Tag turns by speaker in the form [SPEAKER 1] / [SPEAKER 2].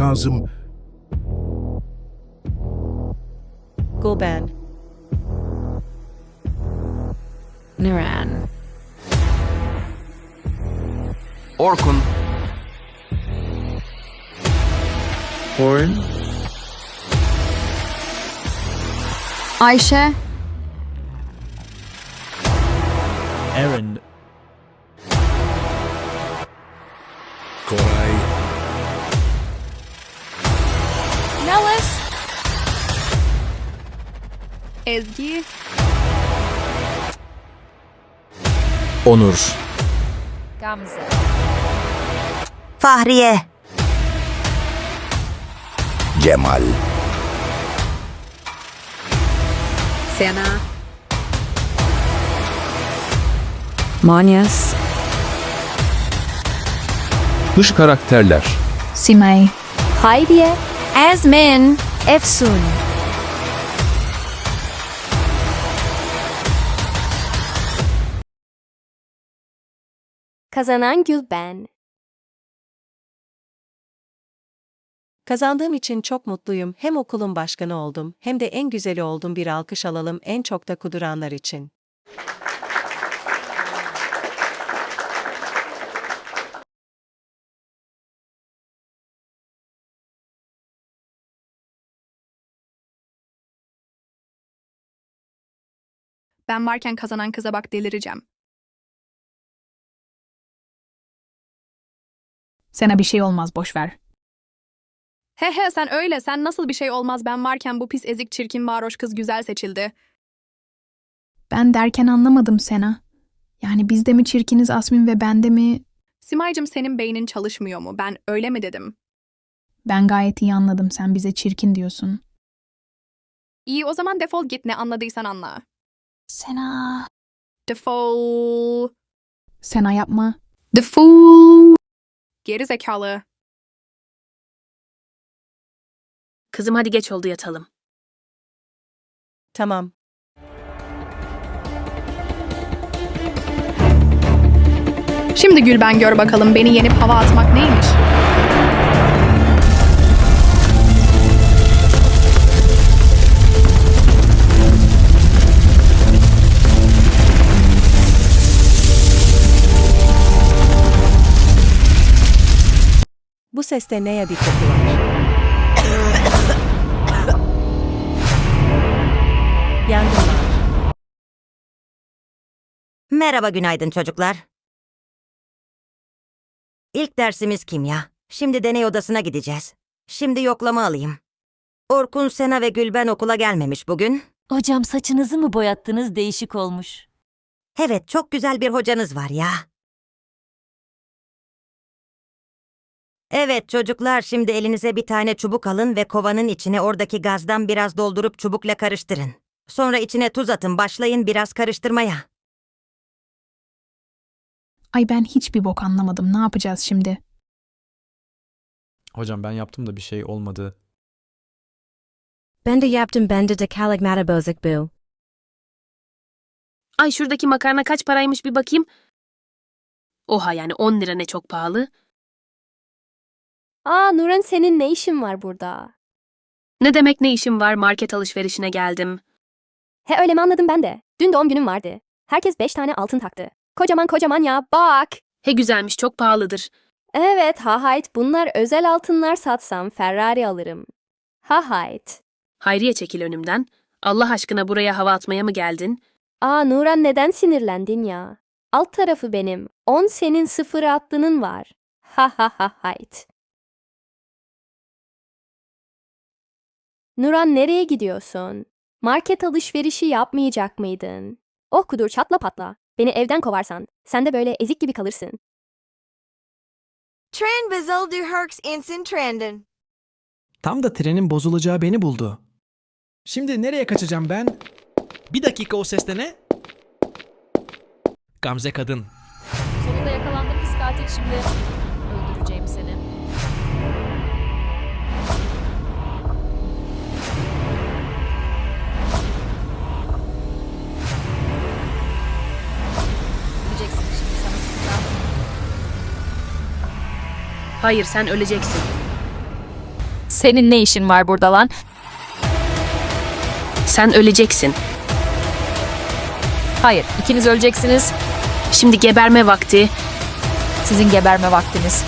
[SPEAKER 1] Kazım,
[SPEAKER 2] Gulben,
[SPEAKER 3] Nuran,
[SPEAKER 4] Orkun,
[SPEAKER 5] Horn,
[SPEAKER 3] Ayşe,
[SPEAKER 5] Aaron,
[SPEAKER 6] Nellis. Ezgi.
[SPEAKER 5] Onur,
[SPEAKER 6] Gamze.
[SPEAKER 7] Fahriye,
[SPEAKER 1] Cemal,
[SPEAKER 3] Sena, Manyas,
[SPEAKER 8] Dış karakterler
[SPEAKER 3] Simay,
[SPEAKER 6] Hayriye. Ezmin. Efsun. Kazanan Gülben.
[SPEAKER 2] Kazandığım için çok mutluyum. Hem okulun başkanı oldum, hem de en güzeli oldum. Bir alkış alalım en çok da kuduranlar için.
[SPEAKER 6] Ben varken kazanan kıza bak delireceğim.
[SPEAKER 9] Sana bir şey olmaz boş ver.
[SPEAKER 6] He he sen öyle sen nasıl bir şey olmaz ben varken bu pis ezik çirkin varoş kız güzel seçildi.
[SPEAKER 9] Ben derken anlamadım Sena. Yani biz de mi çirkiniz Asmin ve ben de mi?
[SPEAKER 6] Simaycım senin beynin çalışmıyor mu? Ben öyle mi dedim?
[SPEAKER 9] Ben gayet iyi anladım sen bize çirkin diyorsun.
[SPEAKER 6] İyi o zaman defol git ne anladıysan anla.
[SPEAKER 9] Sena.
[SPEAKER 6] Defol.
[SPEAKER 9] Sena yapma.
[SPEAKER 6] Defol. Geri zekalı.
[SPEAKER 10] Kızım hadi geç oldu yatalım.
[SPEAKER 2] Tamam.
[SPEAKER 6] Şimdi Gülben gör bakalım beni yenip hava atmak neymiş?
[SPEAKER 2] Seste neye bir koku var? Yangın var.
[SPEAKER 7] merhaba günaydın çocuklar. İlk dersimiz kimya. Şimdi deney odasına gideceğiz. Şimdi yoklama alayım. Orkun, Sena ve Gülben okula gelmemiş bugün.
[SPEAKER 11] Hocam saçınızı mı boyattınız değişik olmuş.
[SPEAKER 7] Evet, çok güzel bir hocanız var ya. Evet çocuklar, şimdi elinize bir tane çubuk alın ve kovanın içine oradaki gazdan biraz doldurup çubukla karıştırın. Sonra içine tuz atın, başlayın biraz karıştırmaya.
[SPEAKER 9] Ay ben hiçbir bok anlamadım. Ne yapacağız şimdi?
[SPEAKER 5] Hocam ben yaptım da bir şey olmadı.
[SPEAKER 11] Ben de yaptım ben de dekalagmata bozuk bu.
[SPEAKER 10] Ay şuradaki makarna kaç paraymış bir bakayım. Oha yani 10 lira ne çok pahalı.
[SPEAKER 6] Aa Nuran senin ne işin var burada?
[SPEAKER 10] Ne demek ne işim var market alışverişine geldim.
[SPEAKER 6] He öyle mi anladım ben de. Dün doğum günüm vardı. Herkes beş tane altın taktı. Kocaman kocaman ya bak.
[SPEAKER 10] He güzelmiş çok pahalıdır.
[SPEAKER 6] Evet ha hayt bunlar özel altınlar satsam Ferrari alırım. Ha hayt.
[SPEAKER 10] Hayriye çekil önümden. Allah aşkına buraya hava atmaya mı geldin?
[SPEAKER 6] Aa Nuran neden sinirlendin ya? Alt tarafı benim. 10 senin sıfır attığının var. Ha ha ha hayt. Nuran nereye gidiyorsun? Market alışverişi yapmayacak mıydın? Oh kudur çatla patla. Beni evden kovarsan sen de böyle ezik gibi kalırsın.
[SPEAKER 12] Tren bezal du herks insin trenden.
[SPEAKER 13] Tam da trenin bozulacağı beni buldu. Şimdi nereye kaçacağım ben? Bir dakika o seste ne? Gamze kadın.
[SPEAKER 11] Sonunda yakalandın pis katil şimdi. Öldüreceğim seni.
[SPEAKER 10] Hayır sen öleceksin.
[SPEAKER 3] Senin ne işin var burada lan?
[SPEAKER 10] Sen öleceksin.
[SPEAKER 3] Hayır, ikiniz öleceksiniz.
[SPEAKER 10] Şimdi geberme vakti.
[SPEAKER 3] Sizin geberme vaktiniz.